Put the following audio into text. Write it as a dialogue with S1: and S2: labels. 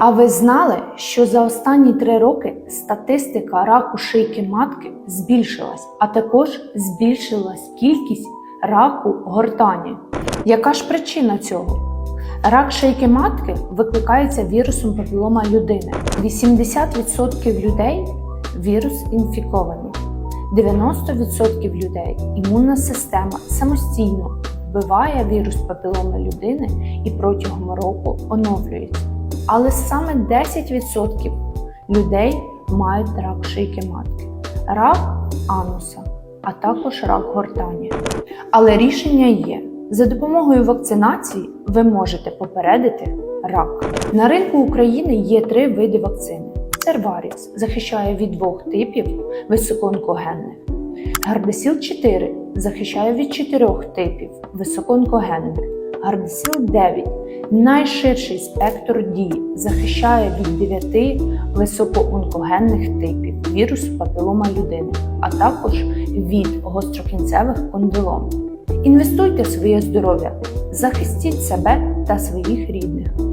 S1: А ви знали, що за останні три роки статистика раку шийки матки збільшилась, а також збільшилась кількість раку гортані? Яка ж причина цього? Рак шийки матки викликається вірусом папілома людини. 80% людей вірус інфіковані. 90% людей імунна система самостійно вбиває вірус папіломи людини і протягом року оновлюється. Але саме 10% людей мають рак шийки матки, рак ануса, а також рак гортані. Але рішення є. За допомогою вакцинації ви можете попередити рак. На ринку України є три види вакцини. Серваріс захищає від двох типів високоонкогенних. Гардесіл 4 захищає від чотирьох типів високоонкогенних. Гардесіл 9 найширший спектр дії захищає від 9 високоонкогенних типів вірусу папілома людини, а також від гострокінцевих кондилом. Інвестуйте в своє здоров'я, захистіть себе та своїх рідних.